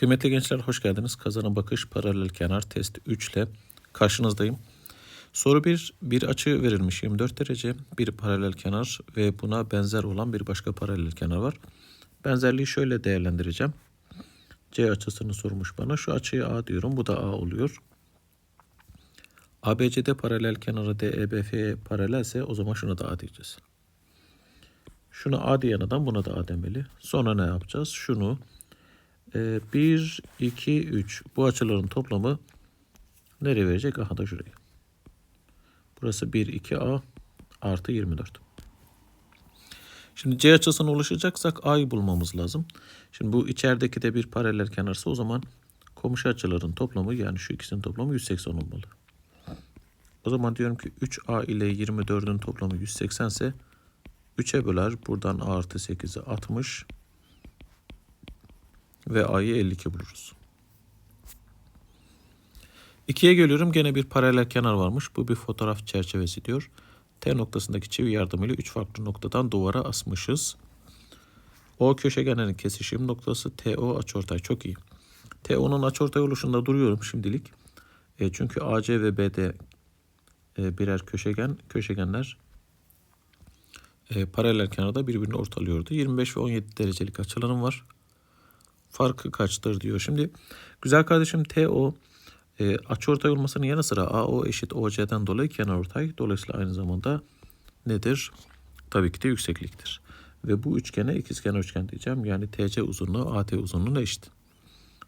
Kıymetli gençler hoş geldiniz. Kazanım bakış paralel kenar test 3 ile karşınızdayım. Soru 1, bir açı verilmiş 24 derece, bir paralel kenar ve buna benzer olan bir başka paralel kenar var. Benzerliği şöyle değerlendireceğim. C açısını sormuş bana. Şu açıya A diyorum. Bu da A oluyor. ABCD paralel kenarı DEBF'ye paralelse o zaman şuna da A diyeceğiz. Şuna A diyen adam buna da A demeli. Sonra ne yapacağız? Şunu 1, 2, 3 bu açıların toplamı nereye verecek? Aha da şuraya. Burası 1, 2A artı 24. Şimdi C açısına ulaşacaksak A'yı bulmamız lazım. Şimdi bu içerideki de bir paralel kenarsa o zaman komşu açıların toplamı yani şu ikisinin toplamı 180 olmalı. O zaman diyorum ki 3A ile 24'ün toplamı 180 ise 3'e böler. Buradan A artı 8'i 60 ve A'yı 52 buluruz. 2'ye geliyorum. Gene bir paralel kenar varmış. Bu bir fotoğraf çerçevesi diyor. T noktasındaki çivi yardımıyla 3 farklı noktadan duvara asmışız. O köşegenin kesişim noktası TO açıortay çok iyi. TO'nun açıortay oluşunda duruyorum şimdilik. E, çünkü AC ve BD e, birer köşegen. Köşegenler e, paralel kenarda birbirini ortalıyordu. 25 ve 17 derecelik açılarım var. Farkı kaçtır diyor. Şimdi güzel kardeşim TO e, açıortay olmasının yanı sıra AO eşit OC'den dolayı kenarortay. Dolayısıyla aynı zamanda nedir? Tabii ki de yüksekliktir. Ve bu üçgene ikizkenar üçgen diyeceğim. Yani TC uzunluğu AT uzunluğuna eşit.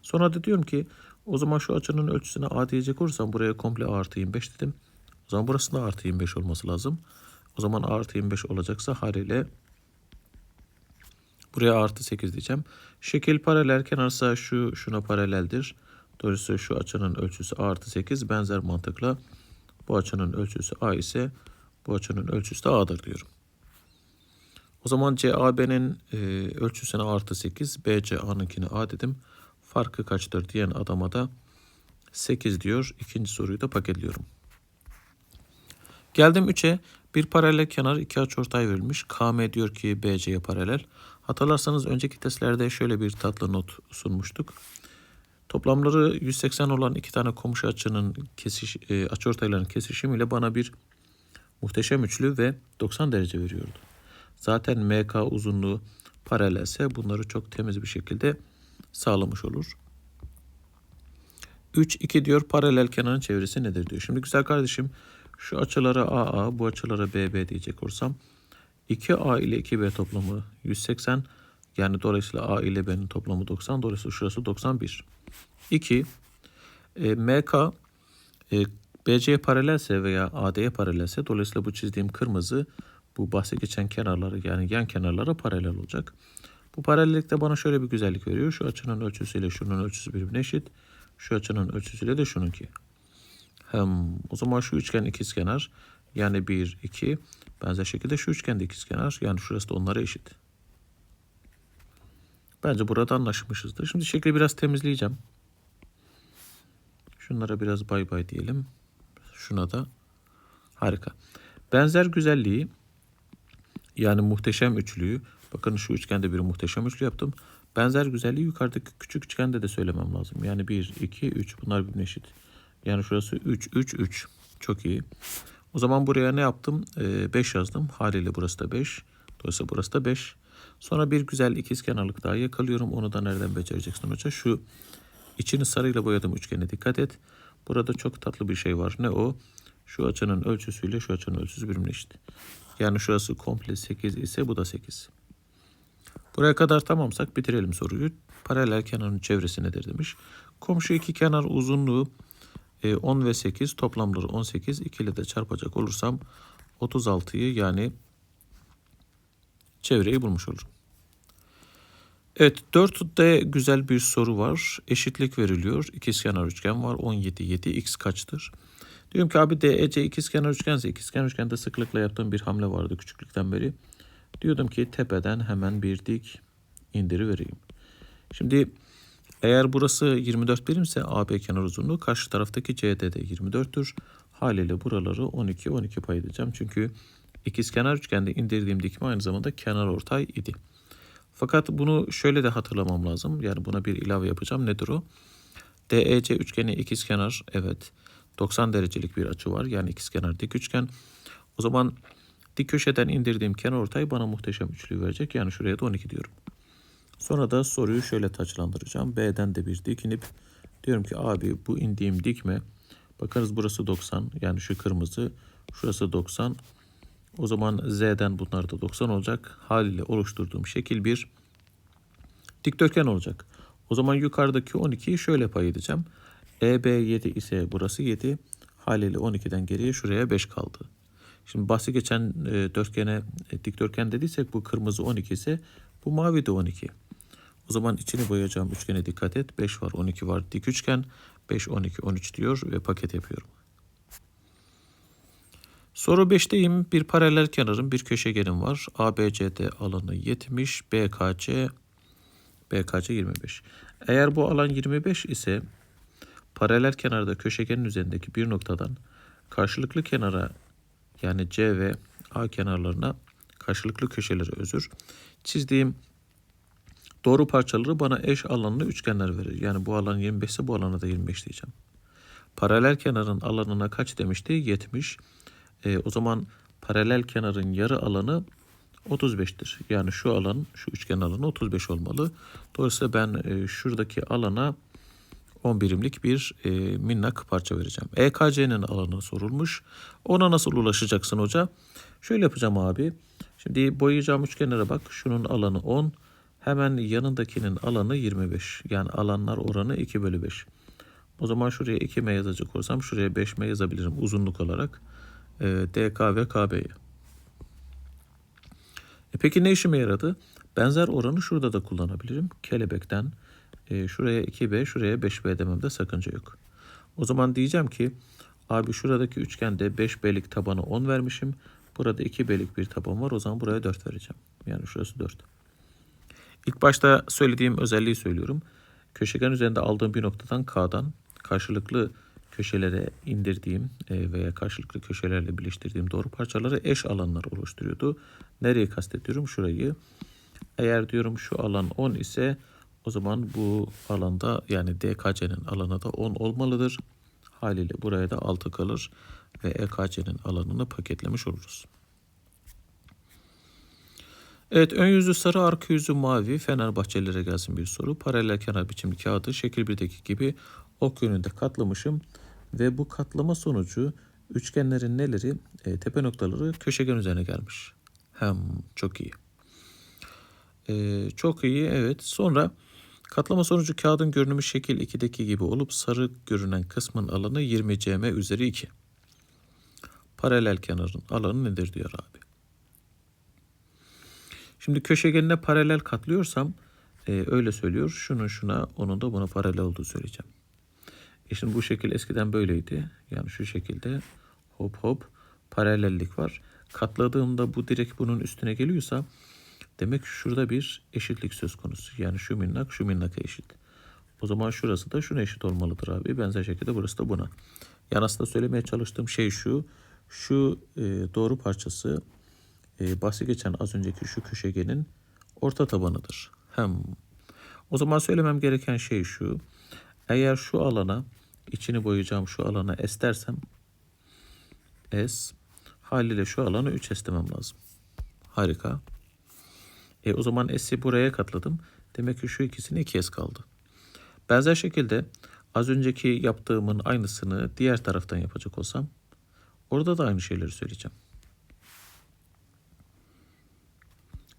Sonra da diyorum ki o zaman şu açının ölçüsüne A diyecek olursam buraya komple A artı 25 dedim. O zaman burası da artı 25 olması lazım. O zaman A artı 25 olacaksa haliyle buraya artı 8 diyeceğim. Şekil paralel kenarsa şu şuna paraleldir. Dolayısıyla şu açının ölçüsü A artı 8 benzer mantıkla bu açının ölçüsü A ise bu açının ölçüsü de A'dır diyorum. O zaman CAB'nin e, ölçüsüne artı 8, BCA'nınkine A dedim. Farkı kaçtır diyen adama da 8 diyor. İkinci soruyu da paketliyorum. Geldim 3'e. Bir paralel kenar iki açıortay verilmiş. KM diyor ki BC'ye paralel. Hatırlarsanız önceki testlerde şöyle bir tatlı not sunmuştuk. Toplamları 180 olan iki tane komşu açının kesiş, e, açıortayların kesişimiyle bana bir muhteşem üçlü ve 90 derece veriyordu. Zaten MK uzunluğu paralelse bunları çok temiz bir şekilde sağlamış olur. 3, 2 diyor paralel kenarın çevresi nedir diyor. Şimdi güzel kardeşim şu açılara AA bu açılara BB diyecek olursam 2A ile 2B toplamı 180 yani dolayısıyla A ile B'nin toplamı 90 dolayısıyla şurası 91. 2 e, MK e, BC'ye paralelse veya AD'ye paralelse dolayısıyla bu çizdiğim kırmızı bu bahse geçen kenarları yani yan kenarlara paralel olacak. Bu paralellikte bana şöyle bir güzellik veriyor. Şu açının ölçüsüyle şunun ölçüsü birbirine eşit. Şu açının ölçüsüyle de şununki. Hem o zaman şu üçgen ikizkenar yani 1 2 benzer şekilde şu üçgen de ikizkenar yani şurası da onlara eşit. Bence burada anlaşmışızdır. Şimdi şekli biraz temizleyeceğim. Şunlara biraz bay bay diyelim. Şuna da harika. Benzer güzelliği yani muhteşem üçlüyü bakın şu üçgende bir muhteşem üçlü yaptım. Benzer güzelliği yukarıdaki küçük üçgende de söylemem lazım. Yani 1, 2, 3 bunlar birbirine eşit. Yani şurası 3, 3, 3. Çok iyi. O zaman buraya ne yaptım? 5 ee, yazdım. Haliyle burası da 5. Dolayısıyla burası da 5. Sonra bir güzel ikizkenarlık daha yakalıyorum. Onu da nereden becereceksin hoca? Şu içini sarıyla boyadım üçgene dikkat et. Burada çok tatlı bir şey var. Ne o? Şu açının ölçüsüyle şu açının ölçüsü birbirine eşit. Yani şurası komple 8 ise bu da 8. Buraya kadar tamamsak bitirelim soruyu. Paralel kenarın çevresi nedir demiş. Komşu iki kenar uzunluğu 10 e, ve 8 toplamları 18. 2 ile de çarpacak olursam 36'yı yani çevreyi bulmuş olurum. Evet 4'te güzel bir soru var. Eşitlik veriliyor. İkizkenar üçgen var. 17 7 x kaçtır? Diyorum ki abi DEC ikizkenar üçgense ikizkenar üçgende sıklıkla yaptığım bir hamle vardı küçüklükten beri. Diyordum ki tepeden hemen bir dik indiri vereyim. Şimdi eğer burası 24 birimse AB kenar uzunluğu karşı taraftaki CD de 24'tür. Haliyle buraları 12 12 pay edeceğim. Çünkü ikizkenar üçgende indirdiğim dikme aynı zamanda kenar ortay idi. Fakat bunu şöyle de hatırlamam lazım. Yani buna bir ilave yapacağım. Nedir o? DEC üçgeni ikizkenar. Evet. 90 derecelik bir açı var. Yani ikizkenar dik üçgen. O zaman dik köşeden indirdiğim kenar ortay bana muhteşem üçlüyü verecek. Yani şuraya da 12 diyorum. Sonra da soruyu şöyle taçlandıracağım. B'den de bir dik inip diyorum ki abi bu indiğim dik mi? Bakınız burası 90 yani şu kırmızı şurası 90. O zaman Z'den bunlar da 90 olacak. Haliyle oluşturduğum şekil bir dikdörtgen olacak. O zaman yukarıdaki 12'yi şöyle pay edeceğim. EB 7 ise burası 7. Haliyle 12'den geriye şuraya 5 kaldı. Şimdi bahsi geçen e, dörtgene e, dikdörtgen dediysek bu kırmızı 12 ise bu mavi de 12. O zaman içini boyayacağım üçgene dikkat et. 5 var 12 var dik üçgen. 5, 12, 13 diyor ve paket yapıyorum. Soru 5'teyim. Bir paralel kenarın bir köşegenim var. ABCD alanı 70, BKC BKC 25. Eğer bu alan 25 ise paralel kenarda köşegenin üzerindeki bir noktadan karşılıklı kenara yani C ve A kenarlarına karşılıklı köşeleri özür çizdiğim doğru parçaları bana eş alanlı üçgenler verir. Yani bu alan 25 ise bu alana da 25 diyeceğim. Paralel kenarın alanına kaç demişti? 70. E, o zaman paralel kenarın yarı alanı 35'tir. Yani şu alan, şu üçgen alanı 35 olmalı. Dolayısıyla ben e, şuradaki alana 10 birimlik bir e, minnak parça vereceğim. EKC'nin alanı sorulmuş. Ona nasıl ulaşacaksın hoca? Şöyle yapacağım abi. Şimdi boyayacağım üçgenlere bak. Şunun alanı 10. Hemen yanındakinin alanı 25. Yani alanlar oranı 2 bölü 5. O zaman şuraya 2M yazacak olsam şuraya 5M yazabilirim uzunluk olarak. E, DK ve KB'ye. E peki ne işime yaradı? Benzer oranı şurada da kullanabilirim. Kelebekten e, şuraya 2B, şuraya 5B dememde sakınca yok. O zaman diyeceğim ki abi şuradaki üçgende 5B'lik tabanı 10 vermişim. Burada 2B'lik bir taban var. O zaman buraya 4 vereceğim. Yani şurası 4. İlk başta söylediğim özelliği söylüyorum. Köşegen üzerinde aldığım bir noktadan K'dan karşılıklı köşelere indirdiğim e, veya karşılıklı köşelerle birleştirdiğim doğru parçaları eş alanlar oluşturuyordu. Nereye kastediyorum? Şurayı. Eğer diyorum şu alan 10 ise o zaman bu alanda yani DKC'nin alanı da 10 olmalıdır. Haliyle buraya da 6 kalır ve EKC'nin alanını paketlemiş oluruz. Evet ön yüzü sarı arka yüzü mavi Fenerbahçelilere gelsin bir soru. Paralel kenar biçimli kağıdı şekil 1'deki gibi ok yönünde katlamışım. Ve bu katlama sonucu üçgenlerin neleri? E, tepe noktaları köşegen üzerine gelmiş. Hem çok iyi. E, çok iyi evet. Sonra katlama sonucu kağıdın görünümü şekil 2'deki gibi olup sarı görünen kısmın alanı 20 cm üzeri 2. Paralel kenarın alanı nedir diyor abi. Şimdi köşegenine paralel katlıyorsam e, öyle söylüyor. Şunun şuna onun da buna paralel olduğu söyleyeceğim. E şimdi bu şekil eskiden böyleydi. Yani şu şekilde hop hop paralellik var. Katladığımda bu direkt bunun üstüne geliyorsa demek şurada bir eşitlik söz konusu. Yani şu minnak şu minnaka eşit. O zaman şurası da şuna eşit olmalıdır abi. Benzer şekilde burası da buna. Yani aslında söylemeye çalıştığım şey şu. Şu e, doğru parçası e, bahsi geçen az önceki şu köşegenin orta tabanıdır. Hem o zaman söylemem gereken şey şu. Eğer şu alana içini boyayacağım şu alana S dersem S haliyle şu alana 3 S demem lazım. Harika. E, o zaman S'i buraya katladım. Demek ki şu ikisine 2 S kaldı. Benzer şekilde az önceki yaptığımın aynısını diğer taraftan yapacak olsam orada da aynı şeyleri söyleyeceğim.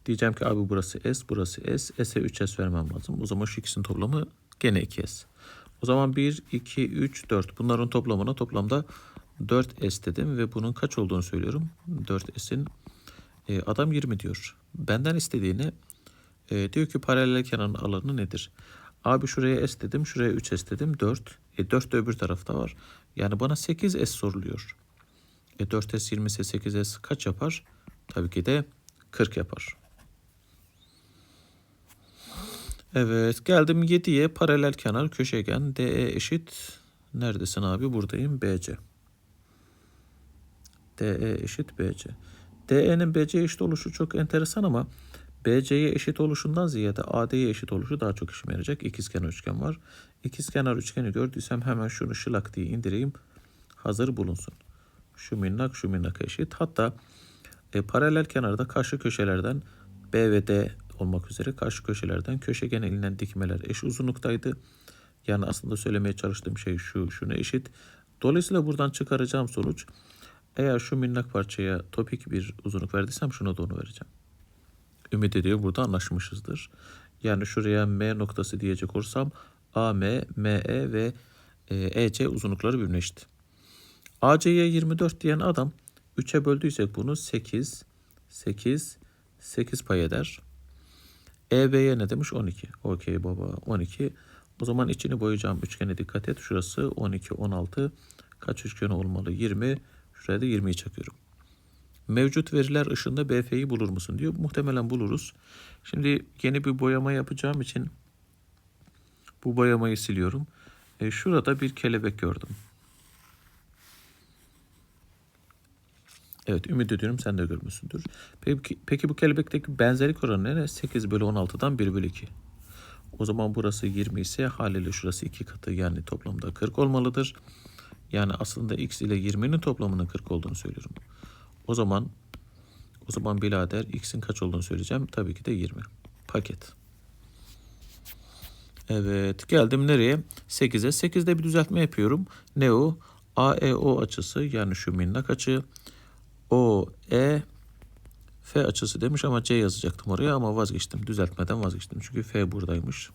Diyeceğim ki abi burası S, burası S. S'e 3S vermem lazım. O zaman şu ikisinin toplamı gene 2S. O zaman 1, 2, 3, 4. Bunların toplamına toplamda 4S dedim ve bunun kaç olduğunu söylüyorum. 4S'in e, adam 20 diyor. Benden istediğini e, diyor ki paralel kenarın alanı nedir? Abi şuraya S dedim, şuraya 3S dedim, 4. E 4 de öbür tarafta var. Yani bana 8S soruluyor. E 4S 20 ise 8S kaç yapar? Tabii ki de 40 yapar. Evet geldim 7'ye paralel kenar köşegen DE eşit. Neredesin abi? Buradayım. BC. DE eşit BC. DE'nin BC eşit oluşu çok enteresan ama BC'ye eşit oluşundan ziyade AD'ye eşit oluşu daha çok işime yarayacak. İkizkenar üçgen var. İkizkenar üçgeni gördüysem hemen şunu şılak diye indireyim. Hazır bulunsun. Şu minnak şu minnak eşit. Hatta e, paralel kenarda karşı köşelerden B ve D olmak üzere karşı köşelerden köşegen inilen dikmeler eş uzunluktaydı. Yani aslında söylemeye çalıştığım şey şu, şuna eşit. Dolayısıyla buradan çıkaracağım sonuç eğer şu minnak parçaya topik bir uzunluk verdiysem şuna da onu vereceğim. Ümit ediyorum burada anlaşmışızdır. Yani şuraya M noktası diyecek olursam AM, ME ve e, EC uzunlukları birbirine eşit. AC'ye 24 diyen adam 3'e böldüysek bunu 8, 8, 8 pay eder. EB'ye ne demiş? 12. Okey baba 12. O zaman içini boyayacağım üçgene dikkat et. Şurası 12, 16. Kaç üçgen olmalı? 20. Şuraya da 20'yi çakıyorum. Mevcut veriler ışığında BF'yi bulur musun diyor. Muhtemelen buluruz. Şimdi yeni bir boyama yapacağım için bu boyamayı siliyorum. E, şurada bir kelebek gördüm. Evet ümit ediyorum sen de görmüşsündür. Peki, peki bu kelebekteki benzerlik oranı ne? 8 bölü 16'dan 1 bölü 2. O zaman burası 20 ise haliyle şurası 2 katı yani toplamda 40 olmalıdır. Yani aslında x ile 20'nin toplamının 40 olduğunu söylüyorum. O zaman o zaman birader x'in kaç olduğunu söyleyeceğim. Tabii ki de 20. Paket. Evet geldim nereye? 8'e. 8'de bir düzeltme yapıyorum. Ne o? AEO açısı yani şu minnak açı. O, E, F açısı demiş ama C yazacaktım oraya ama vazgeçtim. Düzeltmeden vazgeçtim. Çünkü F buradaymış.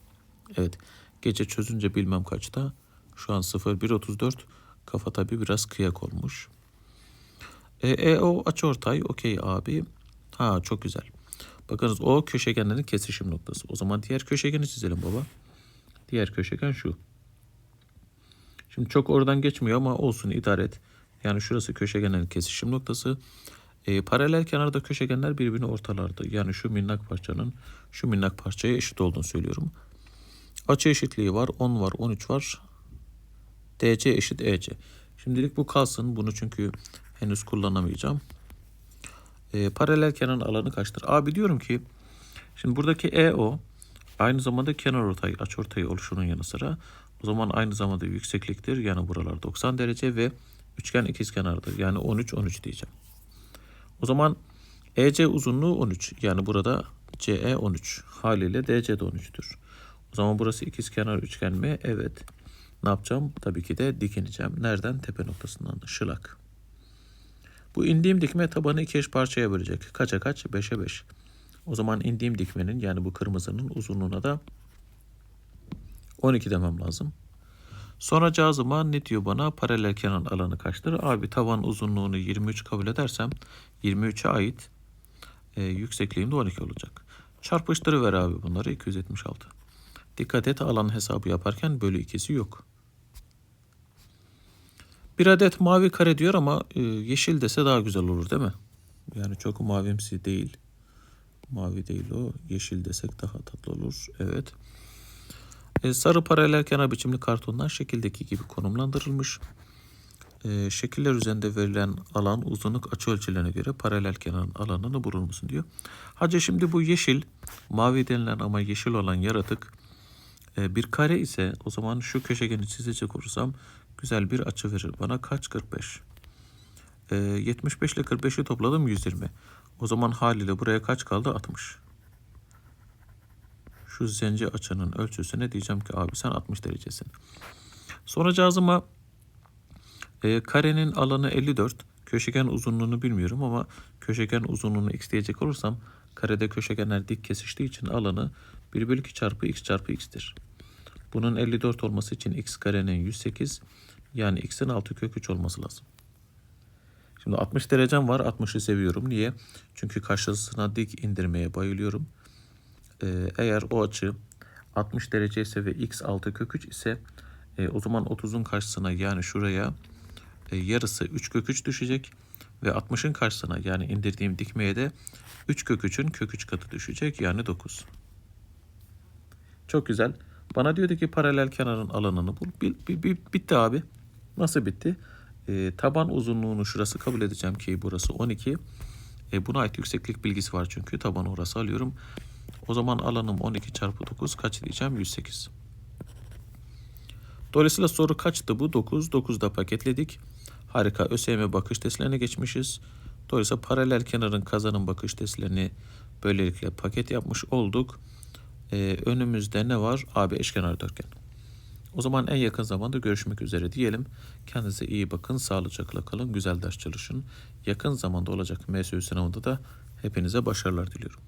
Evet. Gece çözünce bilmem kaçta. Şu an 01.34. Kafa tabi biraz kıyak olmuş. E, e o açıortay. Okey abi. Ha çok güzel. Bakınız o köşegenlerin kesişim noktası. O zaman diğer köşegeni çizelim baba. Diğer köşegen şu. Şimdi çok oradan geçmiyor ama olsun idare et. Yani şurası köşegenlerin kesişim noktası. E, paralel kenarda köşegenler birbirini ortalardı. Yani şu minnak parçanın şu minnak parçaya eşit olduğunu söylüyorum. Açı eşitliği var. 10 var. 13 var. DC eşit EC. Şimdilik bu kalsın. Bunu çünkü henüz kullanamayacağım. E, paralel kenarın alanı kaçtır? Abi diyorum ki şimdi buradaki EO aynı zamanda kenar ortay, açıortay oluşunun yanı sıra o zaman aynı zamanda yüksekliktir. Yani buralar 90 derece ve üçgen ikizkenardır. Yani 13 13 diyeceğim. O zaman EC uzunluğu 13. Yani burada CE 13. Haliyle DC de 13'tür. O zaman burası ikizkenar üçgen mi? Evet. Ne yapacağım? Tabii ki de dikineceğim. Nereden? Tepe noktasından. Şılak. Bu indiğim dikme tabanı iki eş parçaya bölecek. Kaça kaç? 5'e 5. O zaman indiğim dikmenin yani bu kırmızının uzunluğuna da 12 demem lazım. Sonra cazıma ne diyor bana? Paralel kenar alanı kaçtır? Abi tavan uzunluğunu 23 kabul edersem 23'e ait e, yüksekliğim de 12 olacak. Çarpıştırıver abi bunları 276. Dikkat et alan hesabı yaparken bölü ikisi yok. Bir adet mavi kare diyor ama e, yeşil dese daha güzel olur değil mi? Yani çok mavimsi değil. Mavi değil o. Yeşil desek daha tatlı olur. Evet. E, sarı paralel kenar biçimli kartonlar şekildeki gibi konumlandırılmış. E, şekiller üzerinde verilen alan uzunluk açı ölçülerine göre paralel kenarın alanını bulur musun diyor. Hacı şimdi bu yeşil, mavi denilen ama yeşil olan yaratık e, bir kare ise o zaman şu köşegeni çizecek olursam güzel bir açı verir. Bana kaç? 45. E, 75 ile 45'i topladım 120. O zaman haliyle buraya kaç kaldı? 60 şu zenci açının ölçüsüne diyeceğim ki abi sen 60 derecesin. Sonra cazıma e, karenin alanı 54. Köşegen uzunluğunu bilmiyorum ama köşegen uzunluğunu x diyecek olursam karede köşegenler dik kesiştiği için alanı 1 bölü 2 çarpı x çarpı x'tir. Bunun 54 olması için x karenin 108 yani x'in 6 kök 3 olması lazım. Şimdi 60 derecem var. 60'ı seviyorum. Niye? Çünkü karşısına dik indirmeye bayılıyorum. Ee, eğer o açı 60 derece ise ve x 6 kök 3 ise e, o zaman 30'un karşısına yani şuraya e, yarısı 3 kök 3 düşecek ve 60'ın karşısına yani indirdiğim dikmeye de 3 kök 3'ün kök 3 katı düşecek yani 9. Çok güzel. Bana diyordu ki paralel kenarın alanını bul. Bil, bil, bil, bitti abi. Nasıl bitti? E, taban uzunluğunu şurası kabul edeceğim ki burası 12. E, buna ait yükseklik bilgisi var çünkü taban orası alıyorum. O zaman alanım 12 çarpı 9 kaç diyeceğim? 108. Dolayısıyla soru kaçtı bu? 9. 9'da paketledik. Harika. ÖSYM bakış testlerine geçmişiz. Dolayısıyla paralel kenarın kazanım bakış testlerini böylelikle paket yapmış olduk. Ee, önümüzde ne var? AB eşkenar dörtgen. O zaman en yakın zamanda görüşmek üzere diyelim. Kendinize iyi bakın, sağlıcakla kalın, güzel ders çalışın. Yakın zamanda olacak MSÜ sınavında da hepinize başarılar diliyorum.